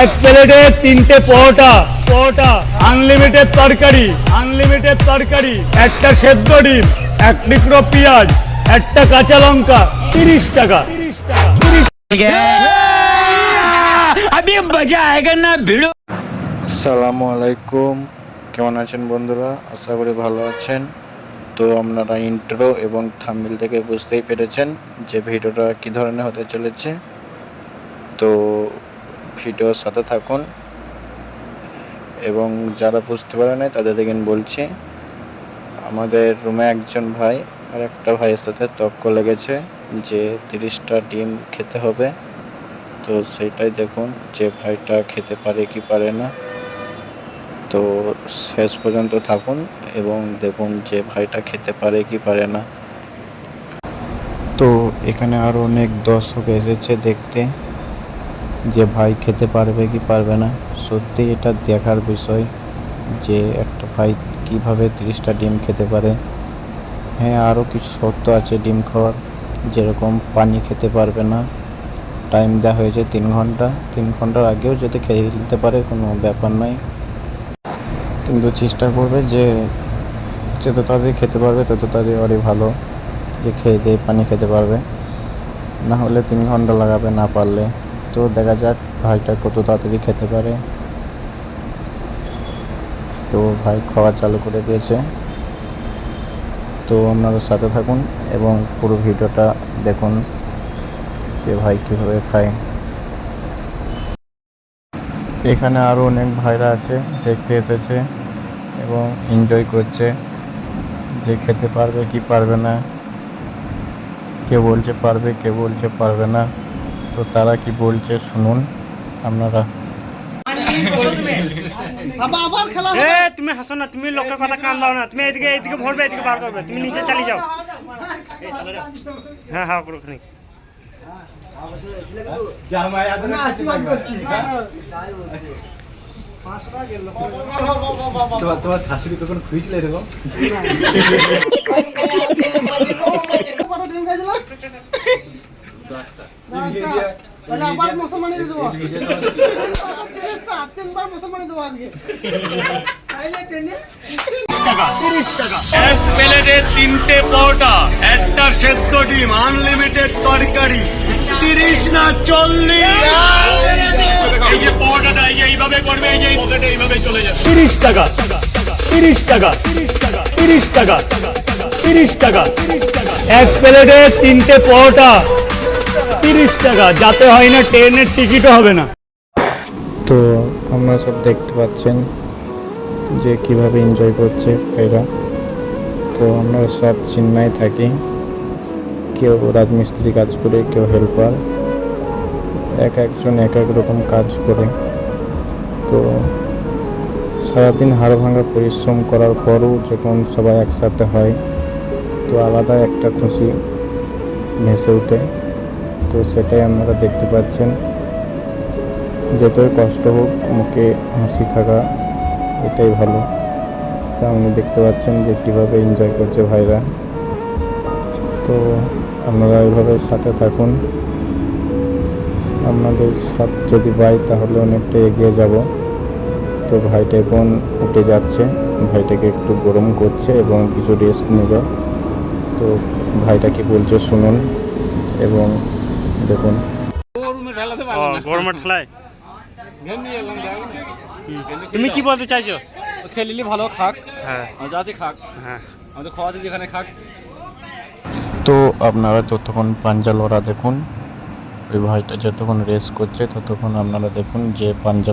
এক প্লেটে তিনটে পরোটা পরোটা আনলিমিটেড তরকারি আনলিমিটেড তরকারি একটা সেদ্ধ ডিম এক টুকরো পেঁয়াজ একটা কাঁচা লঙ্কা তিরিশ টাকা তিরিশ টাকা। আমি মজা আয়গা না ভিড়ো আসসালামু আলাইকুম। কেমন আছেন বন্ধুরা? আশা করি ভালো আছেন। তো আপনারা ইন্ট্রো এবং থাম্বিল থেকে বুঝতেই পেরেছেন যে ভিডিওটা কী ধরনের হতে চলেছে। তো ভিডিওর সাথে থাকুন। এবং যারা বুঝতে পারে নাই, তাদের দেখেন বলছি, আমাদের রুমে একজন ভাই আর একটা ভাইয়ের সাথে তক্ক লেগেছে যে তিরিশটা ডিম খেতে হবে। তো সেটাই দেখুন যে ভাইটা খেতে পারে কি পারে না। তো শেষ পর্যন্ত থাকুন এবং দেখুন যে ভাইটা খেতে পারে কি পারে না। তো এখানে আরও অনেক দর্শক এসেছে দেখতে। যে ভাই খেতে পারবে কি পারবে না, সত্যি এটা দেখার বিষয় যে একটা ভাই কীভাবে তিরিশটা ডিম খেতে পারে। হ্যাঁ আরও কিছু শর্ত আছে ডিম খাওয়ার। যেরকম পানি খেতে পারবে না, টাইম দেওয়া হয়েছে তিন ঘণ্টা। তিন ঘণ্টার আগেও যদি খেয়ে নিতে পারে, কোনো ব্যাপার নয় কিন্তু চেষ্টা করবে যে যত তাড়াতাড়ি খেতে পারবে, তত তাড়াতাড়ি ভালো যে খেয়ে দিয়ে পানি খেতে পারবে। না হলে তিন ঘণ্টা লাগাবে না পারলে। তো দেখা যাক ভাইটা কত তাড়াতাড়ি খেতে পারে। তো ভাই খাওয়া চালু করে দিয়েছে। তো আপনারা সাথে থাকুন এবং পুরো ভিডিওটা দেখুন যে ভাই কীভাবে খায়। এখানে আরও অনেক ভাইরা আছে, দেখতে এসেছে এবং এনজয় করছে যে খেতে পারবে কি পারবে না। কে বলছে পারবে, কে বলছে পারবে না। তো তারা কি বলছে শুনুন আপনারা। তুমি হাসো না তুমি লোকের কথা কান দাও না। তুমি এদিকে এদিকে ভরবে এদিকে বার করবে। তুমি নিচে চালিয়ে যাও। হ্যাঁ হ্যাঁ করো ওখানে। তোমার তোমার শাশুড়ি কখন খুঁজছিল এরকম? তাহলে আবার মুসলমানি দিয়ে দেবো। তিনবার মুসলমানি দেবো আজকে। তাইলে ট্রেনে টাকা। তিরিশ টাকা। এক প্লেটে তিনটে পরোটা একটা সেদ্ধ ডিম আনলিমিটেড তরকারি। তিরিশ না চল্লিশ? এই যে পরোটাটা এই যে এইভাবে করবে এই যে পকেটে এইভাবে চলে যাবে। তিরিশ টাকা। তিরিশ টাকা। তিরিশ টাকা। তিরিশ টাকা। এক প্লেটে তিনটে পরোটা তিরিশ টাকা, যাতে হয় না ট্রেনের টিকিটও হবে না। তো আমরা সব দেখতে পাচ্ছেন যে কীভাবে এনজয় করছে এরা। তো আমরা সব চেন্নাই থাকি। কেউ রাজমিস্ত্রি কাজ করে, কেউ হেল্পার এক একজন এক এক রকম কাজ করে। তো সারাদিন হাড় ভাঙা পরিশ্রম করার পরও যখন সবাই একসাথে হয়, তো আলাদা একটা খুশি ভেসে ওঠে। তো সেটাই আপনারা দেখতে পাচ্ছেন। যতই কষ্ট হোক, মুখে হাসি থাকা, এটাই ভালো। তা আপনি দেখতে পাচ্ছেন যে কীভাবে এনজয় করছে ভাইরা। তো আপনারা এইভাবে সাথে থাকুন। আপনাদের সাথ যদি পাই, তাহলে অনেকটা এগিয়ে যাব। তো ভাইটা এখন উঠে যাচ্ছে। ভাইটাকে একটু গরম করছে এবং কিছু রেস্ট নেবে। তো ভাইটা কি বলছে শুনুন এবং দেখুন। ও গরমের ঠেলায়। তুমি কি বলতে চাইছো? খেলিলি ভালো খাক। হ্যাঁ। আর যা আছে খাক। হ্যাঁ। আমাদের খাওয়াতে যেখানে খাক। তো আপনারা যতক্ষণ পাঞ্জা লড়া দেখুন ওই ভাইটা যতক্ষণ রেস করছে ততক্ষণ আপনারা দেখুন যে পাঞ্জা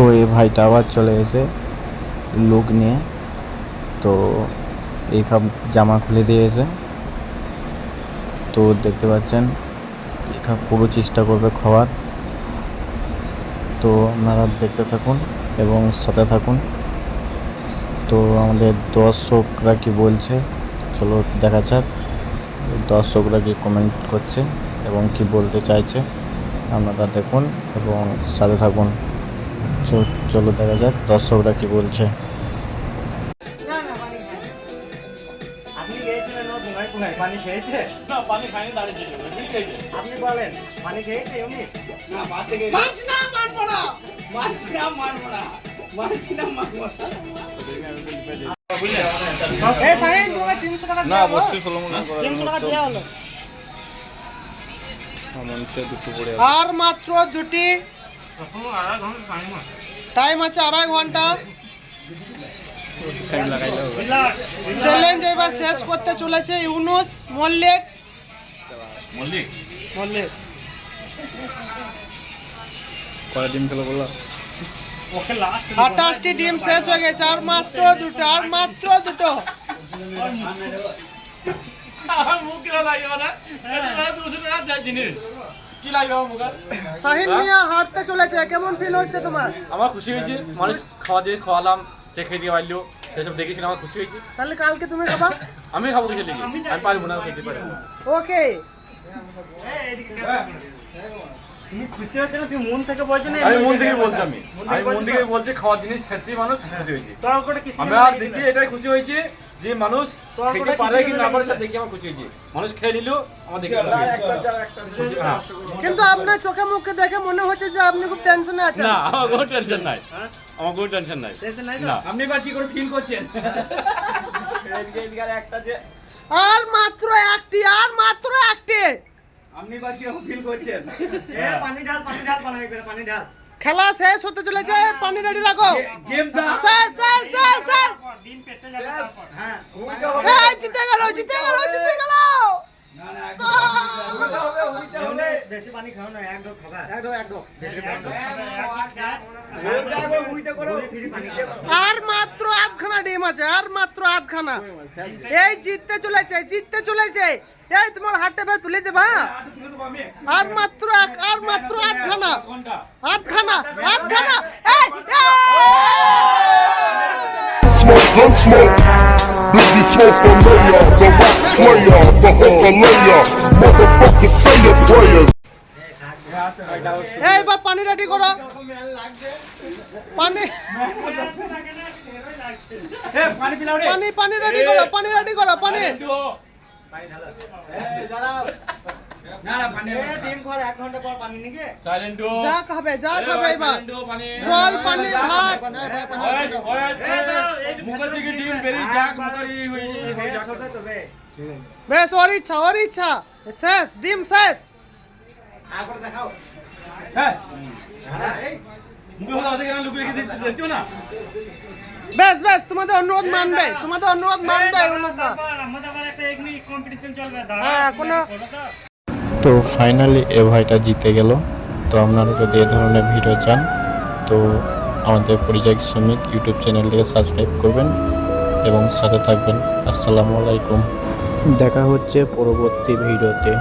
তো এই ভাইটা আবার চলে এসে লোক নিয়ে তো এই খাপ জামা খুলে দিয়েছে তো দেখতে পাচ্ছেন, এই খাপ পুরো চেষ্টা করবে খাওয়ার। তো আপনারা দেখতে থাকুন এবং সাথে থাকুন। তো আমাদের দর্শকরা কি বলছে, চলো দেখা যাক। দর্শকরা কি কমেন্ট করছে এবং কি বলতে চাইছে, আপনারা দেখুন এবং সাথে থাকুন। চ- চলো দেখা যাক দর্শকরা কি বলছে। পানি খেয়েছে? না পানি খাইনি দাঁড়িয়ে আপনি বলেন পানি খেয়েছে আর মাত্র দুটি টাইম আছে আড়াই ঘণ্টা। চ্যালেঞ্জ এবার শেষ করতে চলেছে ইউনুস মল্লিক। মল্লিক? মল্লিক। কটা ডিম খেলো বলল আঠাশটি ডিম শেষ হয়ে গেছে আর মাত্র দুটো আর মাত্র দুটো। মুখ লাগবে না দুশো টাকা জিনিস। শাহিন মিয়া হাঁটতে চলেছে কেমন ফিল হচ্ছে তোমার? আমার খুশি হয়েছে মানুষ খাওয়া জিনিস খাওয়ালাম সে খেয়ে দিয়ে পারল সেসব দেখেছিলাম আমার খুশি হয়েছে। তাহলে কালকে তুমি খাবা? আমি খাব কিছু লিখে আমি পারব না খেতে পারব ওকে। তুমি খুশি হচ্ছে না? তুমি মন থেকে বলছো না? আমি মন থেকে বলছি আমি। আমি মন থেকে বলছি খাওয়ার জিনিস খাচ্ছি মানুষ খুশি হয়েছে। তোর আমি আর দেখি এটাই খুশি হয়েছে যে মানুষ খেতে পারে কি না। পারে সেটা দেখে আমার খুশি হয়েছে। মানুষ খেয়ে নিল আমার দেখে খুশি হয়েছে। হ্যাঁ। কিন্তু আপনার চোখে মুখে দেখে মনে হচ্ছে যে আপনি খুব টেনশনে আছেন। না আমার কোনো টেনশন নাই। আমার কোনো টেনশন নাই। টেনশন নাই না। আপনি এবার কি করে ফিল করছেন? একটা যে আর মাত্র একটি আর মাত্র একটি। আপনি এবার কীরকম ফিল করছেন? এ পানি ঢাল পানি ঢাল পানি ঢাল খেলা শেষ হতে চলেছে পানি রেডি রাখো। গেম দা শেষ ডিম পেটে যাবে তারপর হ্যাঁ এই জিতে গেল জিতে গেল জিতে গেল ইউনিস, বেশি পানি খাও না এক ডোক খাবা এক ডোক এক ডোক বেশি পানি আর মাত্র আধখানা ডিম আছে আর মাত্র আধখানা এই জিততে চলেছে জিততে চলেছে এই তোমার হাটে ভাই তুলে দেবা আর মাত্র এক আর মাত্র আধখানা আধখানা আধখানা এই smoke, smoke. Biggie smoke for mayor, the rock slayer, the hooker layer. Motherfucker, say your prayers. এই এবার পানি রেডি করো। পানি পানি পানি পানি রেডি করো পানি রেডি করো পানি। না না পানি ডিম ঘর এক ঘণ্টা পর পানি নিগে। সাইলেন্ট যা খাবে যা খাবে এবার। পানি। জল পানি ভাত। বেশ ওর ইচ্ছা ওর ইচ্ছা। শেষ ডিম শেষ। বেশ বেশ তোমাদের অনুরোধ মানবে তোমাদের অনুরোধ মানবে অনুষ্কা আমাদের আবার একটা এগনি কম্পিটিশন চলবে হ্যাঁ, কোনো- তো। ফাইনালি এ ভাইটা জিতে গেল। তো আপনারা যদি এ ধরনের ভিডিও চান তো আমাদের পরিযায়ী শ্রমিক ইউটিউব চ্যানেলটিকে সাবস্ক্রাইব করবেন এবং সাথে থাকবেন। আসসালামু আলাইকুম। দেখা হচ্ছে পরবর্তী ভিডিওতে